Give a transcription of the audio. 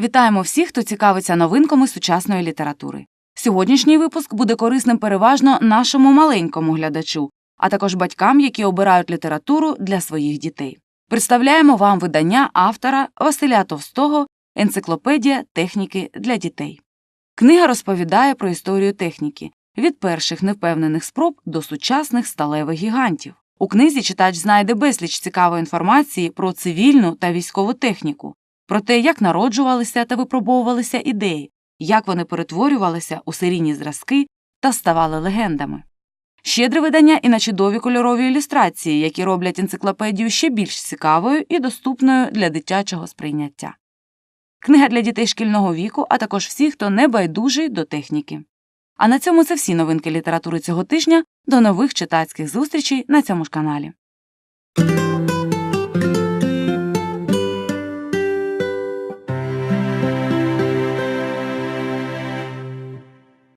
Вітаємо всіх, хто цікавиться новинками сучасної літератури. Сьогоднішній випуск буде корисним переважно нашому маленькому глядачу, а також батькам, які обирають літературу для своїх дітей. Представляємо вам видання автора Василя Товстого Енциклопедія техніки для дітей. Книга розповідає про історію техніки від перших невпевнених спроб до сучасних сталевих гігантів. У книзі читач знайде безліч цікавої інформації про цивільну та військову техніку, про те, як народжувалися та випробовувалися ідеї, як вони перетворювалися у серійні зразки та ставали легендами. Щедре видання і на чудові кольорові ілюстрації, які роблять енциклопедію ще більш цікавою і доступною для дитячого сприйняття. Книга для дітей шкільного віку, а також всіх, хто не байдужий до техніки. А на цьому це всі новинки літератури цього тижня. До нових читацьких зустрічей на цьому ж каналі.